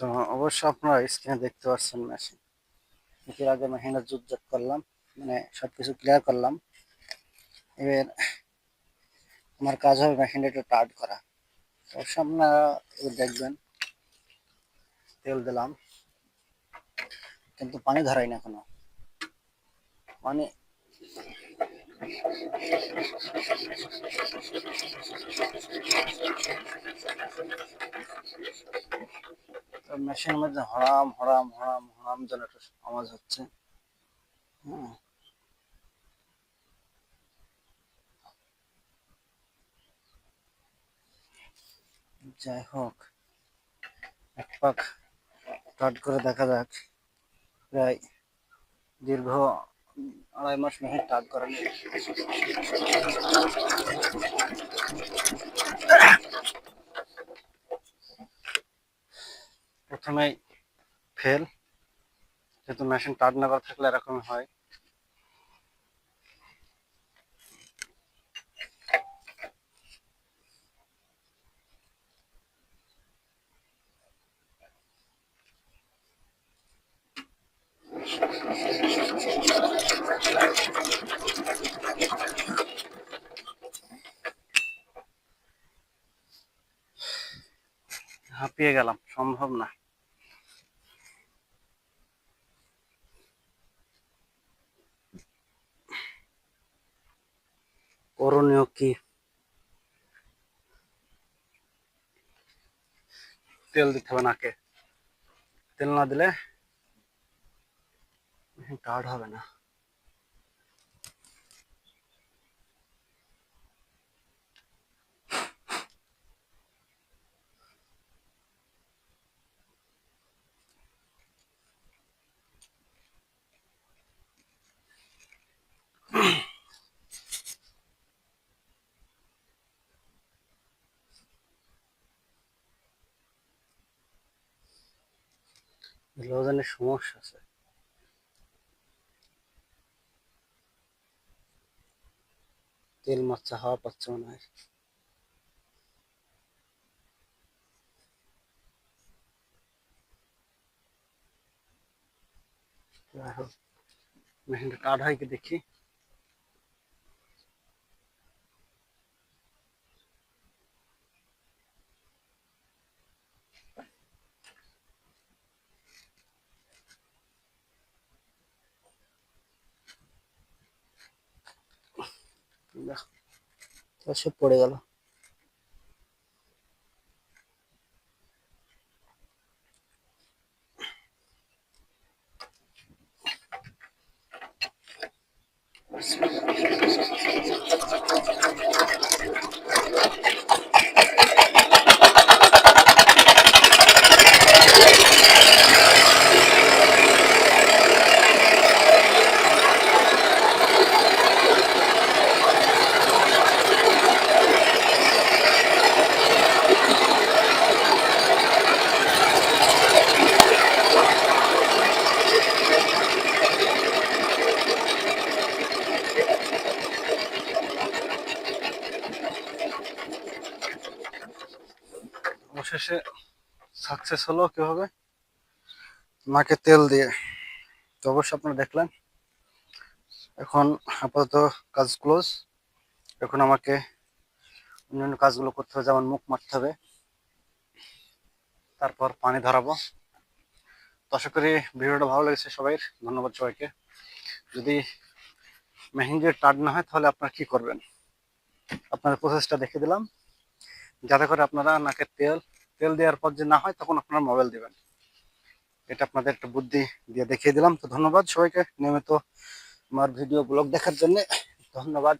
তো অবশ্য আপনারা স্ক্রিনে দেখতে পাচ্ছেন মেশিন এর আগে মেশিনটা জুটজাট করলাম মানে সব কিছু ক্লিয়ার করলাম। এবার আমার কাজ হবে মেশিনটা একটু টাইট করা। তো আপনারা দেখবেন, তেল দিলাম, কিন্তু পানি ধরাই না এখনও। পানি মেশিনের মধ্যে হরাম হরাম হরাম হরাম যেন আওয়াজ হচ্ছে। যাই হোক, এক পাক কাট করে দেখা যাক। প্রায় দীর্ঘ আড়াই মাস মেহের টাট করা প্রথমেই ফেল যেহেতু মেশিন টাট না করা থাকলে এরকম হয়। হাঁপিয়ে গেলাম সম্ভব না। করণীয় কি? তেল দিতে হবে নাকে। তেল না দিলে টার্ড হবে না। লোজনের সমস্যা আছে। তেল মারছে হাওয়া পাচ্ছে মনে হয়। কাঠ হয় কি দেখি। দেখ তো সব পড়ে গেল অবশেষে সাকসেস হলো কীভাবে? নাকে তেল দিয়ে। তো অবশ্য আপনারা দেখলেন। এখন আপাতত কাজ ক্লোজ এখন আমাকে অন্যান্য কাজগুলো করতে হবে, যেমন মুখ মারতে হবে। তারপর পানি ধরাবো। তো আশা করি ভিডিওটা ভালো লেগেছে সবাই ধন্যবাদ সবাইকে। যদি মেহেন্দির টার্ড না হয়, তাহলে আপনারা কি করবেন? আপনাদের প্রসেসটা দেখে দিলাম। যাতে করে আপনারা নাকের তেল তেল দেওয়ার পর যে না হয়, তখন আপনার মোবাইল দেবেন। এটা আপনাদের একটা বুদ্ধি দিয়ে দেখিয়ে দিলাম। তো ধন্যবাদ সবাইকে। নিয়মিত আমার ভিডিও ব্লগ দেখার জন্য। ধন্যবাদ।